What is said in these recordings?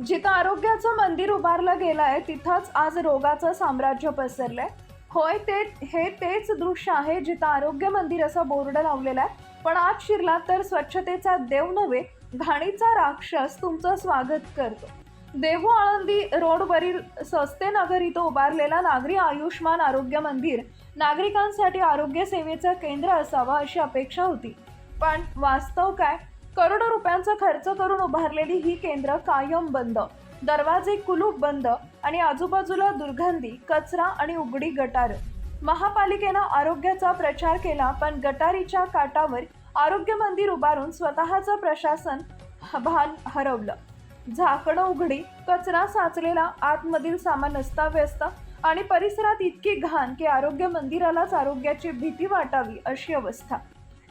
जिथं आरोग्याचं मंदिर उभारलं गेलंय तिथंच आज रोगाचं साम्राज्य पसरलंय. होय ते हे तेच दृश्य आहे जिथं आरोग्य मंदिर असं बोर्ड लावलेलं आहे. पण आज शिरला तर स्वच्छतेचा देव नव्हे घाणीचा राक्षस तुमचं स्वागत करतो. देहू आळंदी रोडवरील सस्ते नगर इथं उभारलेला नागरी आयुष्मान आरोग्य मंदिर नागरिकांसाठी आरोग्य सेवेचं केंद्र असावं अशी अपेक्षा होती. पण वास्तव काय? करोडो रुपयांचा खर्च करून उभारलेली ही केंद्र कायम बंद. दरवाजे कुलूप बंद आणि आजूबाजूला दुर्गंधी कचरा आणि उघडी गटार. महापालिकेनं आरोग्याचा प्रचार केला पण गटारीच्या काटावर आरोग्य मंदिर उभारून स्वतःचं प्रशासन ह- भान हरवलं. झाकडं उघडी कचरा साचलेला आतमधील सामान अस्ताव्यस्त आणि परिसरात इतकी घाण की आरोग्य मंदिरालाच आरोग्याची भीती वाटावी अशी अवस्था.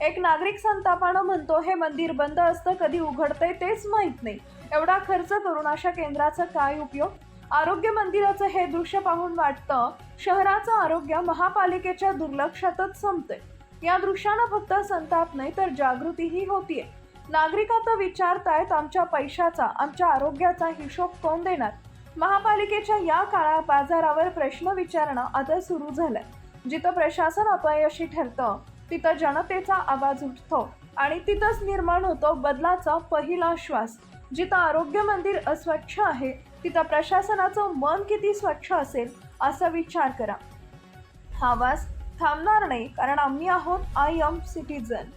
एक नागरिक संतापानं म्हणतो हे मंदिर बंद असतं कधी उघडतंय तेच माहीत नाही. एवढा खर्च करून अशा केंद्राचा काय उपयोग? आरोग्य मंदिराचं हे दृश्य पाहून वाटतं शहराचं आरोग्य महापालिकेच्या दुर्लक्षातच संपतंय. या दृश्यानं फक्त संताप नाही तर जागृतीही होतीये. नागरिक आता विचारतायत आमच्या पैशाचा आमच्या आरोग्याचा हिशोब कोण देणार? महापालिकेच्या या काळा बाजारावर प्रश्न विचारणं आता सुरू झालंय. जिथं प्रशासन अपयशी ठरतं तिथं जनतेचा आवाज उठतो आणि तिथंच निर्माण होतो बदलाचा पहिला श्वास. जिथं आरोग्य मंदिर अस्वच्छ आहे तिथं प्रशासनाचं मन किती स्वच्छ असेल असा विचार करा. हा आवाज थांबणार नाही कारण आम्ही आहोत आय एम सिटीजन